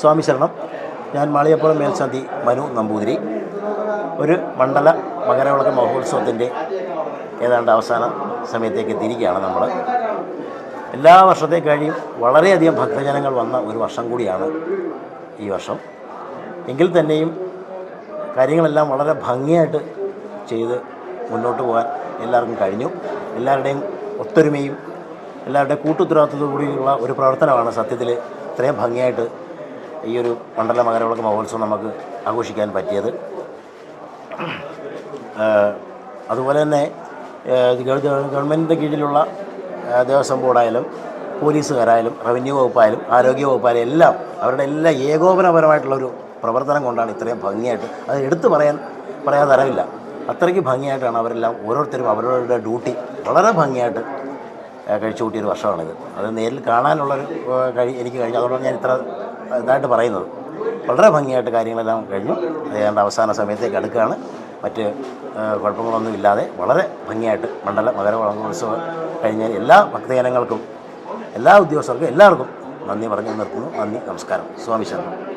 സ്വാമി ശരണം. ഞാൻ മാളിയപ്പുറം മേൽശാന്തി മനു നമ്പൂതിരി. ഒരു മണ്ഡല മകരവിളക്ക് മഹോത്സവത്തിന്റെ ഏതാണ്ട് അവസാന സമയത്തേക്ക് എത്തിയിരിക്കുകയാണ് നമ്മൾ എല്ലാ വർഷത്തെ കഴിയും വളരെയധികം ഭക്തജനങ്ങൾ വന്ന ഒരു വർഷം കൂടിയാണ് ഈ വർഷം. എങ്കിൽ തന്നെയും കാര്യങ്ങളെല്ലാം വളരെ ഭംഗിയായിട്ട് ചെയ്ത് മുന്നോട്ട് പോകാൻ എല്ലാവർക്കും കഴിഞ്ഞു. എല്ലാവരുടെയും ഒത്തൊരുമയും എല്ലാവരുടെയും കൂട്ടുത്തരവാദിത്തത്തോടുകൂടിയുള്ള ഒരു പ്രവർത്തനമാണ് സത്യത്തിൽ ഇത്രയും ഭംഗിയായിട്ട് ഈ ഒരു മണ്ഡല മകരവിളക്ക് മഹോത്സവം നമുക്ക് ആഘോഷിക്കാൻ പറ്റിയത്. അതുപോലെ തന്നെ ഗവൺമെന്റിന്റെ കീഴിലുള്ള ദേവസ്വം ബോർഡായാലും പോലീസുകാരായാലും റവന്യൂ വകുപ്പായാലും ആരോഗ്യ വകുപ്പായാലും എല്ലാം അവരുടെ എല്ലാ ഏകോപനപരമായിട്ടുള്ളൊരു പ്രവർത്തനം കൊണ്ടാണ് ഇത്രയും ഭംഗിയായിട്ട് അത് എടുത്തു പറയാൻ പറയാൻ തരമില്ല. അത്രയ്ക്ക് ഭംഗിയായിട്ടാണ് അവരെല്ലാം ഓരോരുത്തരും അവരവരുടെ ഡ്യൂട്ടി വളരെ ഭംഗിയായിട്ട് കഴിച്ചു കൂട്ടിയൊരു വർഷമാണിത്. അത് നേരിൽ കാണാനുള്ളൊരു കഴി എനിക്ക് കഴിഞ്ഞു. അതുകൊണ്ടാണ് ഞാൻ ഇത്ര ഇതായിട്ട് പറയുന്നത്. വളരെ ഭംഗിയായിട്ട് കാര്യങ്ങളെല്ലാം കഴിഞ്ഞു. ഏതാണ്ട് അവസാന സമയത്തേക്ക് അടുക്കുകയാണ്. മറ്റ് കുഴപ്പങ്ങളൊന്നും ഇല്ലാതെ വളരെ ഭംഗിയായിട്ട് മണ്ഡല മകരവിളക്കോത്സവം കഴിഞ്ഞ എല്ലാ ഭക്തജനങ്ങൾക്കും എല്ലാ ഉദ്യോഗസ്ഥർക്കും എല്ലാവർക്കും നന്ദി പറഞ്ഞു നിർത്തുന്നു. നന്ദി നമസ്കാരം. സ്വാമി ശരണം.